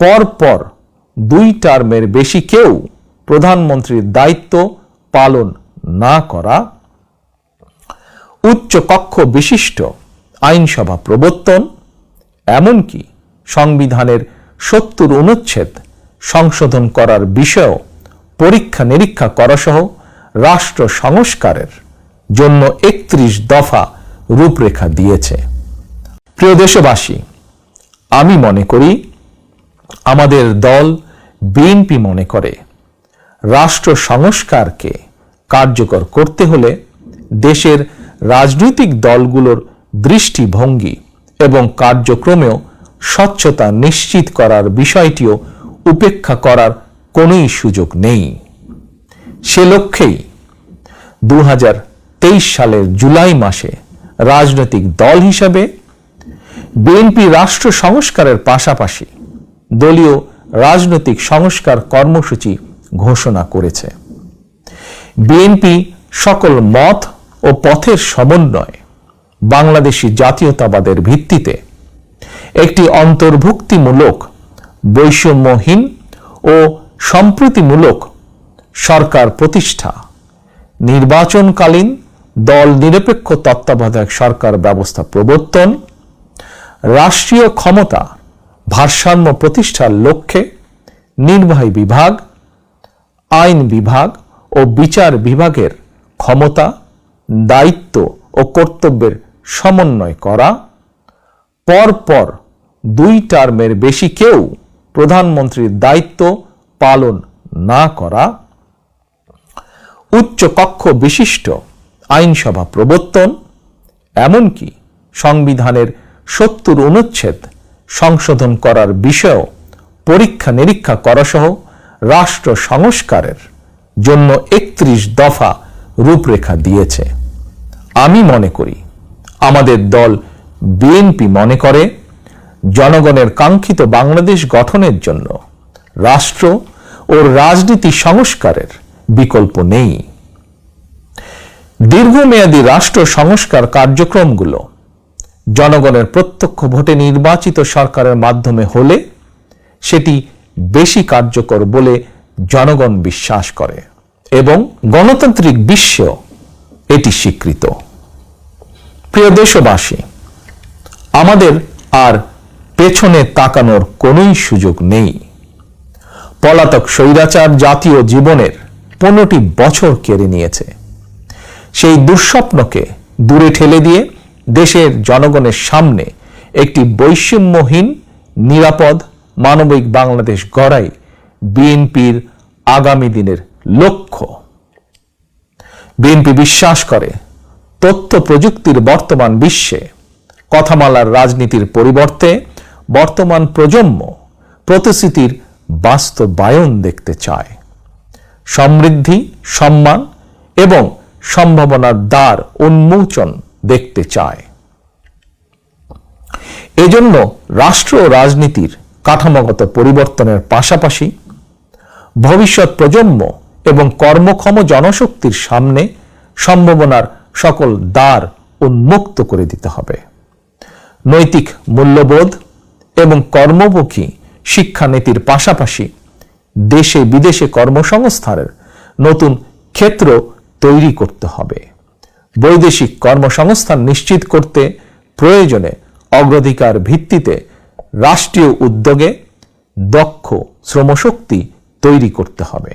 পর পর দুই টার্মের বেশি কেউ প্রধানমন্ত্রীর দায়িত্ব পালন না করা, উচ্চ কক্ষ বিশিষ্ট আইনসভা প্রবর্তন, এমনকি সংবিধানের সত্তর অনুচ্ছেদ সংশোধন করার বিষয়েও পরীক্ষা নিরীক্ষা করাসহ রাষ্ট্র সংস্কারের জন্য একত্রিশ দফা রূপরেখা দিয়েছে। প্রিয় দেশবাসী, আমি মনে করি আমাদের দল বিএনপি মনে করে। রাষ্ট্র সংস্কারকে কার্যকর করতে হলে দেশের রাজনৈতিক দলগুলোর দৃষ্টিভঙ্গি এবং কার্যক্রমেও স্বচ্ছতা নিশ্চিত করার বিষয়টিও উপেক্ষা করার কোনোই সুযোগ নেই। সে লক্ষ্যেই দু হাজার তেইশ সালের জুলাই মাসে রাজনৈতিক দল হিসাবে বিএনপি রাষ্ট্র সংস্কারের পাশাপাশি দলীয় রাজনৈতিক সংস্কার কর্মসূচি ঘোষণা করেছে। বিএনপি সকল মত ও পথের সমন্বয় বাংলাদেশি জাতীয়তাবাদের ভিত্তিতে একটি অন্তর্ভুক্তিমূলক, বৈষম্যহীন ও সম্প্রীতিমূলক সরকার প্রতিষ্ঠা, নির্বাচনকালীন দল নিরপেক্ষ তত্ত্বাবধায়ক সরকার ব্যবস্থা প্রবর্তন, রাষ্ট্রীয় ক্ষমতা ভারসাম্য প্রতিষ্ঠার লক্ষ্যে নির্বাহী বিভাগ, আইন বিভাগ ও বিচার বিভাগের ক্ষমতা, দায়িত্ব ও কর্তব্যের সমন্বয় করা। পরপর দুই টার্মের বেশি কেউ প্রধানমন্ত্রীর দায়িত্ব পালন না করা। উচ্চ কক্ষ বিশিষ্ট আইনসভা প্রবর্তন, এমনকি সংবিধানের সত্তর অনুচ্ছেদ সংশোধন করার বিষয়েও পরীক্ষা নিরীক্ষা করাসহ রাষ্ট্র সংস্কারের জন্য একত্রিশ দফা রূপরেখা দিয়েছে। আমি মনে করি, আমাদের দল বিএনপি মনে করে, জনগণের কাঙ্ক্ষিত বাংলাদেশ গঠনের জন্য রাষ্ট্র ও রাজনীতি সংস্কারের বিকল্প নেই। দীর্ঘমেয়াদী রাষ্ট্র সংস্কার কার্যক্রমগুলো জনগণের প্রত্যক্ষ ভোটে নির্বাচিত সরকারের মাধ্যমে হলে সেটি বেশি কার্যকর বলে জনগণ বিশ্বাস করে এবং গণতান্ত্রিক বিশ্বেও এটি স্বীকৃত। প্রিয় দেশবাসী, আমাদের আর পেছনে তাকানোর কোনোই সুযোগ নেই। পলাতক স্বৈরাচার জাতীয় জীবনের পনেরোটি বছর কেড়ে নিয়েছে। সেই দুঃস্বপ্নকে দূরে ঠেলে দিয়ে দেশের জনগণের সামনে একটি বৈষম্যহীন, নিরাপদ, মানবিক বাংলাদেশ গড়াই বিএনপির আগামী দিনের লক্ষ্য। বিএনপি বিশ্বাস করে, তথ্য প্রযুক্তির বর্তমান বিশ্বে, কথামালার রাজনীতির পরিবর্তে বর্তমান প্রজন্ম প্রতিশ্রুতির বাস্তবায়ন দেখতে চায়। সমৃদ্ধি, সম্মান এবং সম্ভাবনার দ্বার উন্মোচন দেখতে চায়। এজন্য রাষ্ট্র ও রাজনীতির কাঠামোগত পরিবর্তনের পাশাপাশি ভবিষ্যৎ প্রজন্ম এবং কর্মক্ষম জনশক্তির সামনে সম্ভাবনার সকল দ্বার উন্মুক্ত করে দিতে হবে। নৈতিক মূল্যবোধ এবং কর্মমুখী শিক্ষানীতির পাশাপাশি দেশে বিদেশে কর্মসংস্থানের নতুন ক্ষেত্র তৈরি করতে হবে। বৈদেশিক কর্মসংস্থান নিশ্চিত করতে প্রয়োজনে অগ্রাধিকার ভিত্তিতে রাষ্ট্রীয় উদ্যোগে দক্ষ শ্রমশক্তি তৈরি করতে হবে।